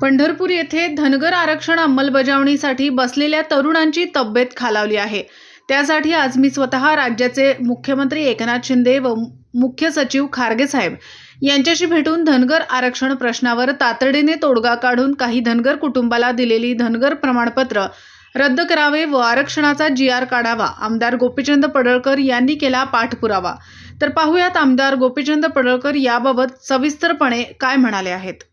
पंढरपूर येथे धनगर आरक्षण अंमलबजावणीसाठी बसलेल्या तरुणांची तब्येत खालावली आहे. त्यासाठी आज मी स्वतः राज्याचे मुख्यमंत्री एकनाथ शिंदे व मुख्य सचिव खारगे साहेब यांच्याशी भेटून धनगर आरक्षण प्रश्नावर तातडीने तोडगा काढून काही धनगर कुटुंबाला दिलेली धनगर प्रमाणपत्र रद्द करावे व आरक्षणाचा जी आर काढावा आमदार गोपीचंद पडळकर यांनी केला पाठपुरावा. तर पाहुयात आमदार गोपीचंद पडळकर याबाबत सविस्तरपणे काय म्हणाले आहेत.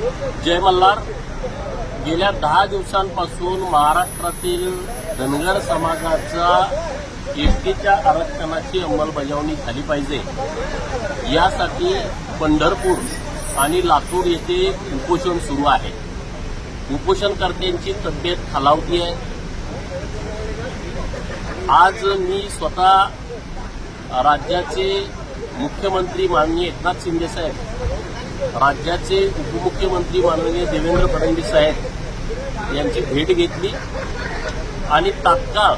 जय मल्हार. गेल्या दहा दिवसांपासून महाराष्ट्रातील धनगर समाजाचा एसटीच्या आरक्षणाची अंमलबजावणी झाली पाहिजे. यासाठी पंढरपूर आणि लातूर येथे उपोषण सुरू आहे. उपोषणकर्त्यांची तब्येत खालावती आहे. आज मी स्वतः राज्याचे मुख्यमंत्री माननीय एकनाथ शिंदेसाहेब राज्याचे उपमुख्यमंत्री माननीय देवेंद्र फडणवीस साहेब यांची भेट घेतली आणि तात्काळ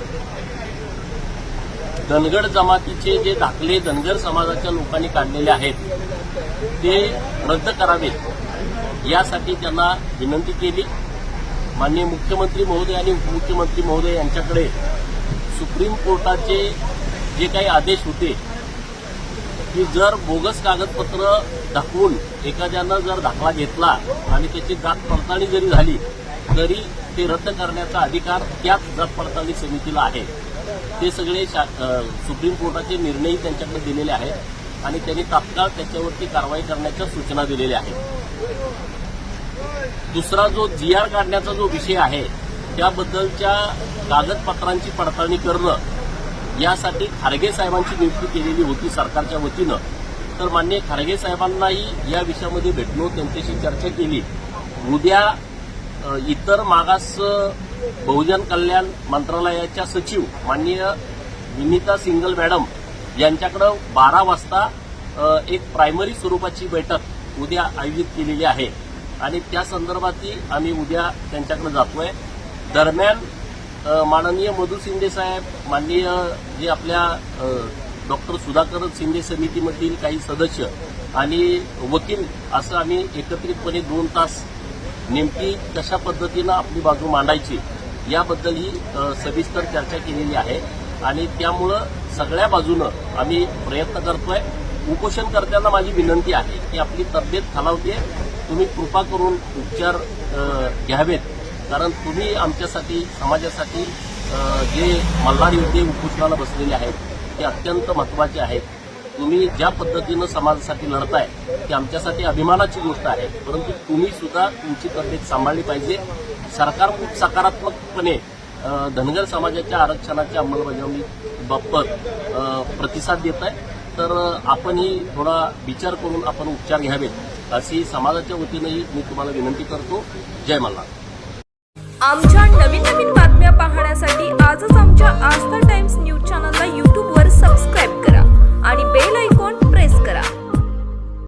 धनगड जमातीचे जे दाखले धनगर समाजाच्या लोकांनी काढलेले आहेत ते रद्द करावेत यासाठी त्यांना विनंती केली. माननीय मुख्यमंत्री महोदय आणि उपमुख्यमंत्री महोदय यांच्याकडे सुप्रीम कोर्टाचे जे काही आदेश होते की जर बोगस कागदपत्र दाखवून एखाद्यानं जर दाखला घेतला आणि त्याची जात पडताळणी जरी झाली तरी ते रद्द करण्याचा अधिकार त्याच जात पडताळणी समितीला आहे. ते सगळे शा- सुप्रीम कोर्टाचे निर्णयही त्यांच्याकडे दिलेले आहेत आणि त्यांनी तात्काळ त्याच्यावरती कारवाई करण्याच्या सूचना दिलेल्या आहेत. दुसरा जो जी आर काढण्याचा जो विषय आहे त्याबद्दलच्या कागदपत्रांची पडताळणी करणं यासाठी खारगे साहेबांची नियुक्ती केलेली होती सरकारच्या वतीनं. तर मान्य खारगे साहेबांनाही या विषयामध्ये भेटलो त्यांच्याशी चर्चा केली. उद्या इतर मागास बहुजन कल्याण मंत्रालयाच्या सचिव माननीय विनिता सिंगल मॅडम यांच्याकडं बारा वाजता एक प्रायमरी स्वरूपाची बैठक उद्या आयोजित केलेली आहे. आणि त्या संदर्भातही आम्ही उद्या त्यांच्याकडे जातोय. दरम्यान माननीय मधु शिंदे साहेब माननीय जे आपल्या डॉक्टर सुधाकर शिंदे समितीमधील काही सदस्य आणि वकील असं आम्ही एकत्रितपणे दोन तास नेमकी कशा पद्धतीनं आपली बाजू मांडायची याबद्दल ही सविस्तर चर्चा केलेली आहे. आणि त्यामुळं सगळ्या बाजूनं आम्ही प्रयत्न करतोय. उपोषणकर्त्यांना माझी विनंती आहे की आपली तब्येत खालावते तुम्ही कृपा करून उपचार घ्यावेत. कारण तुम्ही आमच्यासाठी समाजासाठी जे मल्हार योद्धे उपोषणाला बसलेले आहेत ते अत्यंत महत्त्वाचे आहेत. तुम्ही ज्या पद्धतीनं समाजासाठी लढताय ती आमच्यासाठी अभिमानाची गोष्ट आहे. परंतु तुम्ही सुद्धा तुमची तब्येत सांभाळली पाहिजे. सरकार खूप सकारात्मकपणे धनगर समाजाच्या आरक्षणाच्या अंमलबजावणी बाबत प्रतिसाद देत आहे तर आपणही थोडा विचार करून आपण उपचार घ्यावेत अशी समाजाच्या वतीनंही मी तुम्हाला विनंती करतो. जय मल्हार. आमच्या नवीन नवीन बातम्या पाहण्यासाठी आजच आमच्या आस्था